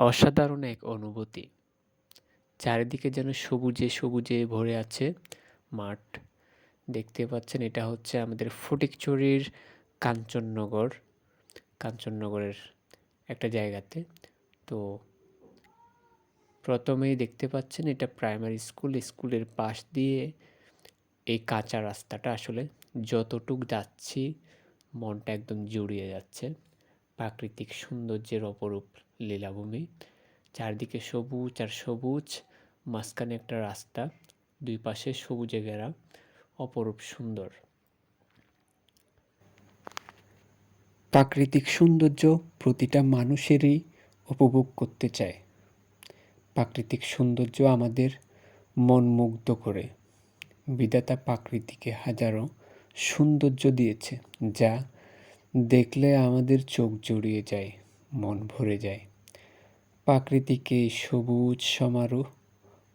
অসাধারণ এক অনুভূতি। চারিদিকে যেন সবুজে সবুজে ভরে আছে মাঠ। দেখতে পাচ্ছেন, এটা হচ্ছে আমাদের ফটিকচুরির কাঞ্চননগর। কাঞ্চননগরের একটা জায়গাতে। তো প্রথমেই দেখতে পাচ্ছেন, এটা প্রাইমারি স্কুল। স্কুলের পাশ দিয়ে এই কাঁচা রাস্তাটা আসলে যতটুক যাচ্ছি, মনটা একদম জুড়িয়ে যাচ্ছে। প্রাকৃতিক সৌন্দর্যের অপরূপ লীলাভূমি। চারদিকে সবুজ আর সবুজ, মাঝখানে একটা রাস্তা, দুই পাশে সবুজে ঘেরা, অপরূপ সুন্দর। প্রাকৃতিক সৌন্দর্য প্রতিটা মানুষেরই উপভোগ করতে চায়। প্রাকৃতিক সৌন্দর্য আমাদের মন মুগ্ধ করে। বিধাতা প্রাকৃতিকে হাজারো সৌন্দর্য দিয়েছে, যা দেখলে আমাদের চোখ জড়িয়ে যায়, মন ভরে যায়। প্রাকৃতিকে সবুজ সমারোহ,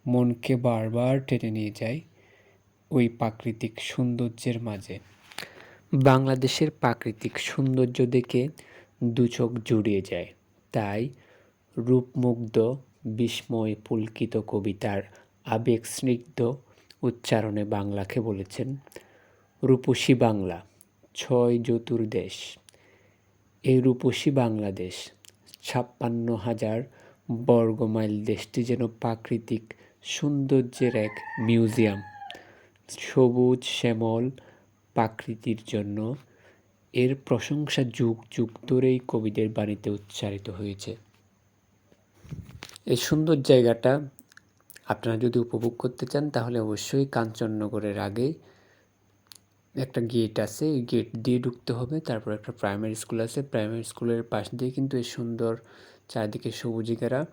মনকে বারবার টেনে নিয়ে যায় ওই প্রাকৃতিক সৌন্দর্যের মাঝে। বাংলাদেশের প্রাকৃতিক সৌন্দর্য দেখে দু চোখ জুড়িয়ে যায়, তাই রূপমুগ্ধ, বিস্ময় পুলকিত কবিতার আবেগ স্নিগ্ধ উচ্চারণে বাংলাকে বলেছেন রূপসী বাংলা। ছয় চতুর্দেশ এই রূপসী বাংলাদেশ, ছাপ্পান্ন হাজার বর্গমাইল দেশটি যেন প্রাকৃতিক সৌন্দর্যের এক মিউজিয়াম। সবুজ, শ্যামল প্রাকৃতির জন্য এর প্রশংসা যুগ যুগ ধরেই কবিদের বাণীতে উচ্চারিত হয়েছে। এই সুন্দর জায়গাটা আপনারা যদি উপভোগ করতে চান তাহলে অবশ্যই কাঞ্চননগরের আগে একটা গেট আছে, এই গেট দিয়ে ঢুকতে হবে। তারপর একটা প্রাইমারি স্কুল আছে। প্রাইমারি স্কুলের পাশ দিয়ে কিন্তু এই সুন্দর চারদিকে সবুজে ঘেরা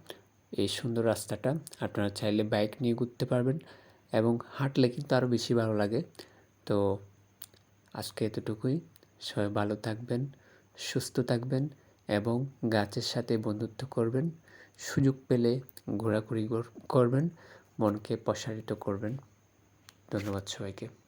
এই সুন্দর রাস্তাটা। আপনারা চাইলে বাইক নিয়ে ঘুরতে পারবেন এবং হাঁটলে কিন্তু আরও বেশি ভালো লাগে। তো আজকে এতটুকুই। সবাই ভালো থাকবেন, সুস্থ থাকবেন এবং গাছের সাথে বন্ধুত্ব করবেন। সুযোগ পেলে ঘোরাঘুরি করবেন, মনকে প্রসারিত করবেন। ধন্যবাদ সবাইকে।